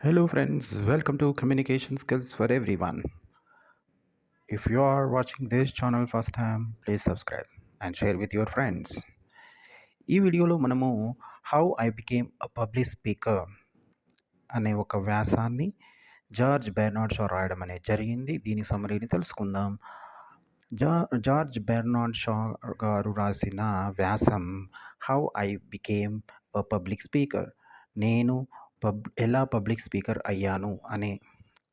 Hello friends welcome to communication skills for for one if you are watching this channel first time please subscribe and share with your friends ఈ వీడియోలో మనము how I became a public speaker అనే ఒక వ్యాసాన్ని George Bernhard Shah రాయడం అనేది జరిగింది దీని సమరీని తెలుసుకుందాం జా జార్జ్ బెర్నాడ్ షా గారు రాసిన వ్యాసం how I became a public speaker నేను పబ్ ఎలా పబ్లిక్ స్పీకర్ అయ్యాను అనే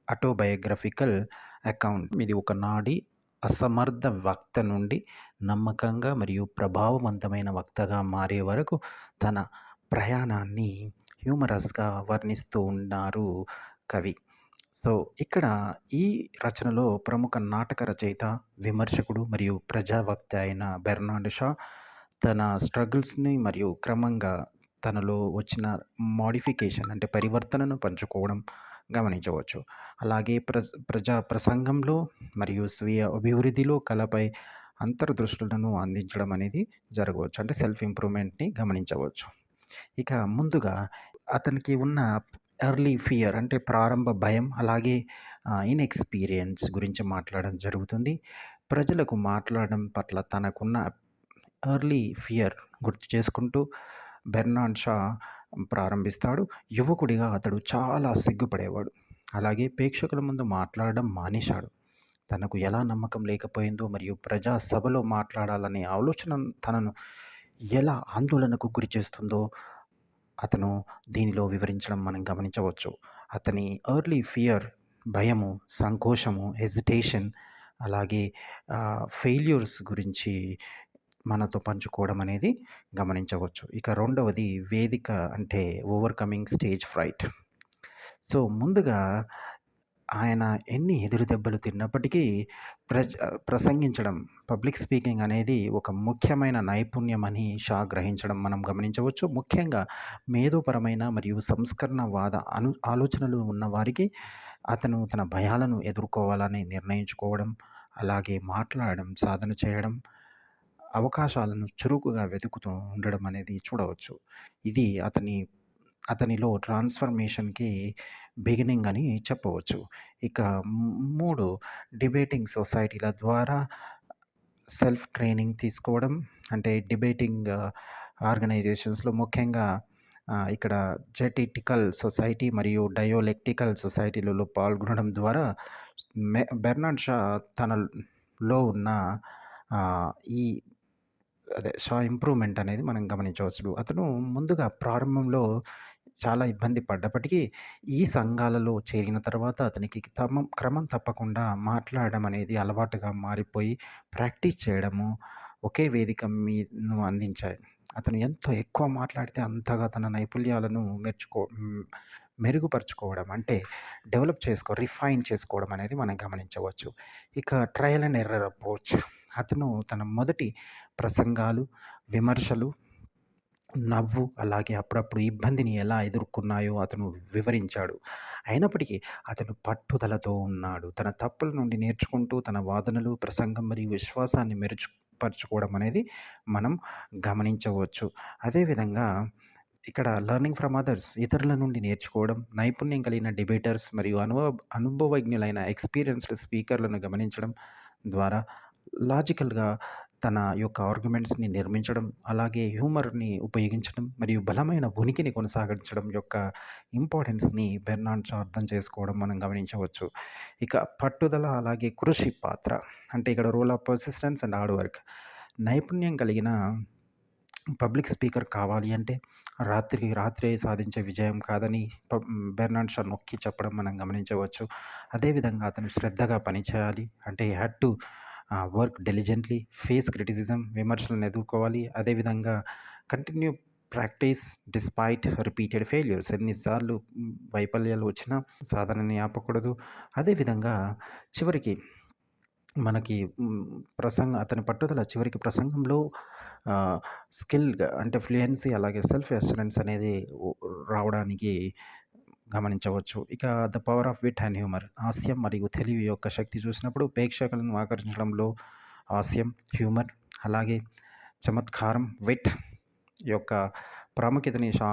ఆటోబయోగ్రఫికల్ అకౌంట్ ఇది ఒక నాడి అసమర్థ వక్త నుండి నమ్మకంగా మరియు ప్రభావవంతమైన వక్తగా మారే వరకు తన ప్రయాణాన్ని హ్యూమరస్గా వర్ణిస్తూ ఉన్నారు కవి. సో ఇక్కడ ఈ రచనలో ప్రముఖ నాటక రచయిత విమర్శకుడు మరియు ప్రజావక్త అయిన బెర్నాడ్ షా తన స్ట్రగుల్స్ని మరియు క్రమంగా తనలో వచ్చిన మోడిఫికేషన్ అంటే పరివర్తనను పంచుకోవడం గమనించవచ్చు. అలాగే ప్ర ప్రజా ప్రసంగంలో మరియు స్వీయ అభివృద్ధిలో కళపై అంతర్దృష్టులను అందించడం అనేది జరగవచ్చు. అంటే సెల్ఫ్ ఇంప్రూవ్మెంట్ని గమనించవచ్చు. ఇక ముందుగా అతనికి ఉన్న ఎర్లీ ఫియర్ అంటే ప్రారంభ భయం అలాగే ఇన్ఎక్స్పీరియన్స్ గురించి మాట్లాడడం జరుగుతుంది. ప్రజలకు మాట్లాడడం పట్ల తనకున్న ఎర్లీ ఫియర్ గుర్తు చేసుకుంటూ బెర్నాన్ షా ప్రారంభిస్తాడు. యువకుడిగా అతడు చాలా సిగ్గుపడేవాడు. అలాగే ప్రేక్షకుల ముందు మాట్లాడడం మానేశాడు. తనకు ఎలా నమ్మకం లేకపోయిందో మరియు ప్రజా సభలో మాట్లాడాలనే ఆలోచన తనను ఎలా ఆందోళనకు గురి చేస్తుందో అతను దీనిలో వివరించడం మనం గమనించవచ్చు. అతని ఎర్లీ ఫియర్ భయము సంకోచము హెజిటేషన్ అలాగే ఫెయిల్యూర్స్ గురించి మనతో పంచుకోవడం అనేది గమనించవచ్చు. ఇక రెండవది వేదిక అంటే ఓవర్కమింగ్ స్టేజ్ ఫ్రైట్ సో ముందుగా ఆయన ఎన్ని ఎదురు దెబ్బలు తిన్నప్పటికీ ప్రజ ప్రసంగించడం పబ్లిక్ స్పీకింగ్ అనేది ఒక ముఖ్యమైన నైపుణ్యం అని షా గ్రహించడం మనం గమనించవచ్చు. ముఖ్యంగా మేధోపరమైన మరియు సంస్కరణవాద అను ఆలోచనలు ఉన్న వారికి అతను తన భయాలను ఎదుర్కోవాలని నిర్ణయించుకోవడం అలాగే మాట్లాడడం సాధన చేయడం అవకాశాలను చురుకుగా వెతుకుతూ ఉండడం అనేది చూడవచ్చు. ఇది అతని అతనిలో ట్రాన్స్ఫర్మేషన్కి బిగినింగ్ అని చెప్పవచ్చు. ఇక మూడు డిబేటింగ్ సొసైటీల ద్వారా సెల్ఫ్ ట్రైనింగ్ తీసుకోవడం అంటే డిబేటింగ్ ఆర్గనైజేషన్స్లో ముఖ్యంగా ఇక్కడ జెటిటికల్ సొసైటీ మరియు డయోలెక్టికల్ సొసైటీలలో పాల్గొనడం ద్వారా మె బెర్నాడ్ షా తనలో ఉన్న ఈ అదే షా ఇంప్రూవ్మెంట్ అనేది మనం గమనించవచ్చు. అతను ముందుగా ప్రారంభంలో చాలా ఇబ్బంది పడ్డప్పటికీ ఈ సంఘాలలో చేరిన తర్వాత అతనికి క్రమం క్రమం తప్పకుండా మాట్లాడడం అనేది అలవాటుగా మారిపోయి ప్రాక్టీస్ చేయడము ఒకే వేదిక మీదను అందించాయి. అతను ఎంతో ఎక్కువ మాట్లాడితే అంతగా తన నైపుణ్యాలను మెచ్చుకో మెరుగుపరుచుకోవడం అంటే డెవలప్ చేసుకో రిఫైన్ చేసుకోవడం అనేది మనం గమనించవచ్చు. ఇక ట్రయల్ అండ్ ఎర్రర్ అప్రోచ్. అతను తన మొదటి ప్రసంగాలు విమర్శలు నవ్వు అలాగే అప్పుడప్పుడు ఇబ్బందిని ఎలా ఎదుర్కొన్నాయో అతను వివరించాడు. అయినప్పటికీ అతను పట్టుదలతో ఉన్నాడు. తన తప్పుల నుండి నేర్చుకుంటూ తన వాదనలు ప్రసంగం మరియు విశ్వాసాన్ని మెరుగుపరుచుకోవడం అనేది మనం గమనించవచ్చు. అదేవిధంగా ఇక్కడ లెర్నింగ్ ఫ్రమ్ అదర్స్ ఇతరుల నుండి నేర్చుకోవడం నైపుణ్యం కలిగిన డిబేటర్స్ మరియు అనుభవ అనుభవజ్ఞులైన ఎక్స్పీరియన్స్డ్ స్పీకర్లను గమనించడం ద్వారా లాజికల్గా తన యొక్క ఆర్గ్యుమెంట్స్ని నిర్మించడం అలాగే హ్యూమర్ని ఉపయోగించడం మరియు బలమైన ఉనికిని కొనసాగించడం యొక్క ఇంపార్టెన్స్ని బెర్నాడ్ అర్థం చేసుకోవడం మనం గమనించవచ్చు. ఇక పట్టుదల అలాగే కృషి పాత్ర అంటే ఇక్కడ role of persistence and hard work. నైపుణ్యం కలిగిన పబ్లిక్ స్పీకర్ కావాలి అంటే రాత్రికి రాత్రే సాధించే విజయం కాదని బెర్నాడ్ షా నొక్కి చెప్పడం మనం గమనించవచ్చు. అదేవిధంగా అతను శ్రద్ధగా పనిచేయాలి అంటే had to work diligently face criticism విమర్శలను ఎదుర్కోవాలి. అదేవిధంగా continue practice despite repeated failures. ఎన్నిసార్లు వైఫల్యాలు వచ్చినా సాధనని ఆపకూడదు అదేవిధంగా చివరికి మనకి ప్రసంగ అతని పట్టుదల చివరికి ప్రసంగంలో స్కిల్గా అంటే ఫ్లూయెన్సీ అలాగే సెల్ఫ్ అస్యూరెన్స్ అనేది రావడానికి గమనించవచ్చు ఇక the power of wit and humour హాస్యం మరియు తెలివి యొక్క శక్తి చూసినప్పుడు ప్రేక్షకులను ఆకర్షించడంలో హాస్యం హ్యూమర్ అలాగే చమత్కారం విట్ యొక్క ప్రాముఖ్యతని సా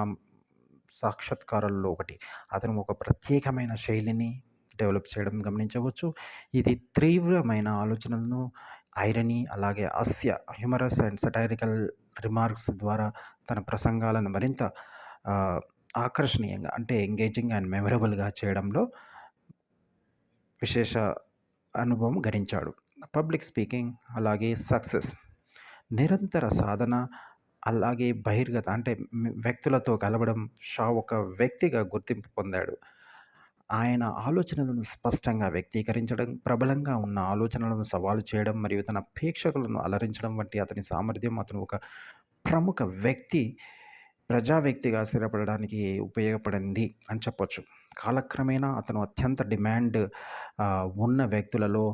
సాక్షాత్కారాల్లో ఒకటి. అతను ఒక ప్రత్యేకమైన శైలిని డెవలప్ చేయడం గమనించవచ్చు. ఇది తీవ్రమైన ఆలోచనలను, ఐరనీ అలాగే హాస్య హ్యూమరస్ అండ్ సటైరికల్ రిమార్క్స్ ద్వారా తన ప్రసంగాలను మరింత ఆకర్షణీయంగా అంటే ఎంగేజింగ్ అండ్ మెమరబుల్‌గా చేయడంలో విశేష అనుభవం గడించాడు. పబ్లిక్ స్పీకింగ్ అలాగే సక్సెస్. నిరంతర సాధన అలాగే బహిర్గత అంటే వ్యక్తులతో కలవడం షా ఒక వ్యక్తిగా గుర్తింపు పొందాడు. ఆయన ఆలోచనలను స్పష్టంగా వ్యక్తీకరించడం, ప్రబలంగా ఉన్న ఆలోచనలను సవాలు చేయడం మరియు తన ప్రేక్షకులను అలరించడం వంటి అతని సామర్థ్యం అతను ఒక ప్రముఖ వ్యక్తి, ప్రజా వ్యక్తిగా స్థిరపడడానికి ఉపయోగపడింది అని చెప్పొచ్చు. కాలక్రమేణా అతను అత్యంత డిమాండ్ ఉన్న వ్యక్తులలో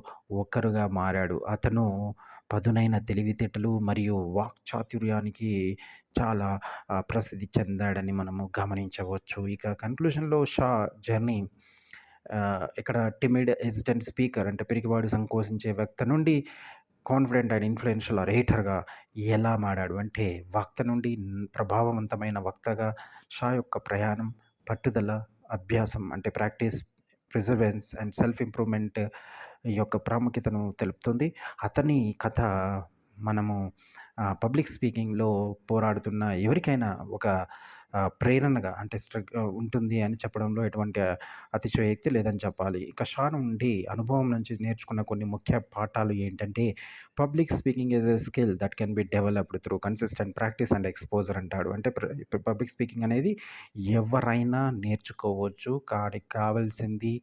ఒకరుగా మారాడు. అతను పదునైన తెలివితేటలు మరియు వాక్చాతుర్యానికి చాలా ప్రసిద్ధి చెందాడని మనము గమనించవచ్చు. ఇక కన్క్లూషన్లో షా జర్నీ ఇక్కడ టిమిడ్, హెసిటెంట్ స్పీకర్ అంటే పిరికివాడు, సంకోచించే వ్యక్తి నుండి కాన్ఫిడెంట్ అండ్ ఇన్‌ఫ్లూయెన్షియల్ రేటర్గా ఎలా మారాడు అంటే వక్త నుండి ప్రభావవంతమైన వక్తగా షా యొక్క ప్రయాణం, పట్టుదల, అభ్యాసం అంటే practice, perseverance and self improvement యొక్క ప్రాముఖ్యతను తెలుపుతుంది. అతని కథ మనము పబ్లిక్ స్పీకింగ్‌లో పోరాడుతున్న ఎవరికైనా ఒక ప్రేరణగా అంటే స్ట్రగ్ ఉంటుంది అని చెప్పడంలో ఎటువంటి అతిశయోక్తి లేదని చెప్పాలి. ఇక షా నుండి అనుభవం నుంచి నేర్చుకున్న కొన్ని ముఖ్య పాఠాలు ఏంటంటే public speaking is a skill that can be developed through consistent practice and exposure అంటాడు. అంటే పబ్లిక్ స్పీకింగ్ అనేది ఎవరైనా నేర్చుకోవచ్చు. కాడికి కావాల్సింది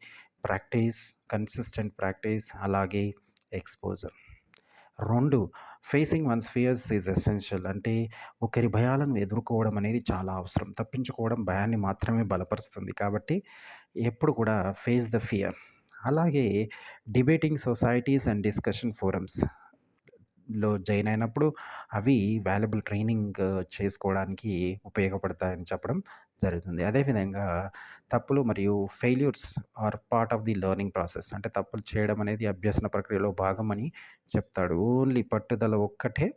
ప్రాక్టీస్, కన్సిస్టెంట్ ప్రాక్టీస్ అలాగే ఎక్స్‌పోజర్. రెండు facing one's fears is essential అంటే ఒకరి భయాలను ఎదుర్కోవడం అనేది చాలా అవసరం. తప్పించుకోవడం భయాన్ని మాత్రమే బలపరుస్తుంది. కాబట్టి ఎప్పుడు కూడా ఫేస్ ద ఫియర్. అలాగే debating societies and discussion forums లో జాయిన్ అయినప్పుడు అవి వాల్యుబుల్ ట్రైనింగ్ చేసుకోవడానికి ఉపయోగపడతాయని చెప్పడం జరుగుతుంది. అదేవిధంగా తప్పులు మరియు failures are part of the learning process అంటే తప్పులు చేయడం అనేది అభ్యసన ప్రక్రియలో భాగమని చెప్తాడు. ఓన్లీ పట్టుదల ఒక్కటే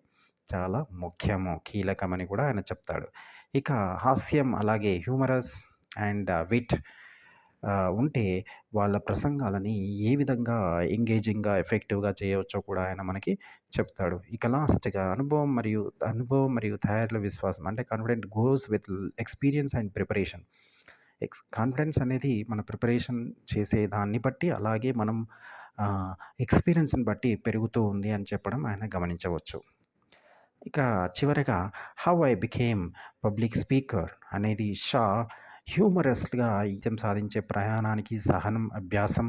చాలా ముఖ్యము, కీలకమని కూడా ఆయన చెప్తాడు. ఇక హాస్యం అలాగే హ్యూమరస్ అండ్ విట్ ఉంటే వాళ్ళ ప్రసంగాలని ఏ విధంగా ఎంగేజింగ్‌గా, ఎఫెక్టివ్‌గా చేయవచ్చో కూడా ఆయన మనకి చెప్తాడు. ఇక లాస్ట్‌గా అనుభవం మరియు అనుభవం మరియు తయారీలో విశ్వాసం అంటే confident goes with experience and preparation. Ex confidence అనేది మన ప్రిపరేషన్ చేసే దాన్ని బట్టి అలాగే మనం ఎక్స్‌పీరియన్స్‌ని బట్టి పెరుగుతూ ఉంది అని చెప్పడం ఆయన గమనించవచ్చు. ఇక చివరగా how I became public speaker అనేది షా హ్యూమరస్‌గా విజయం సాధించే ప్రయాణానికి సహనం, అభ్యాసం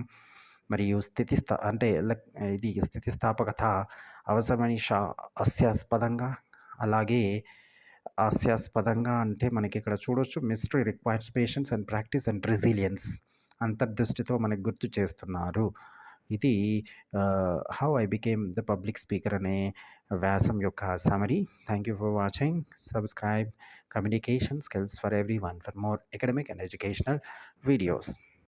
మరియు స్థితిస్థ అంటే లక్ ఇది స్థితిస్థాపకత అవసరమని షా హాస్యాస్పదంగా అలాగే హాస్యాస్పదంగా అంటే మనకి ఇక్కడ చూడొచ్చు mastery requires patience and practice and resilience అంతర్దృష్టితో మనకు గుర్తు చేస్తున్నారు. ఇది ఆహ్, how I became the public speaker అనే వ్యాసం యొక్క summary. Thank you for watching. Subscribe communication skills for everyone for more academic and educational videos.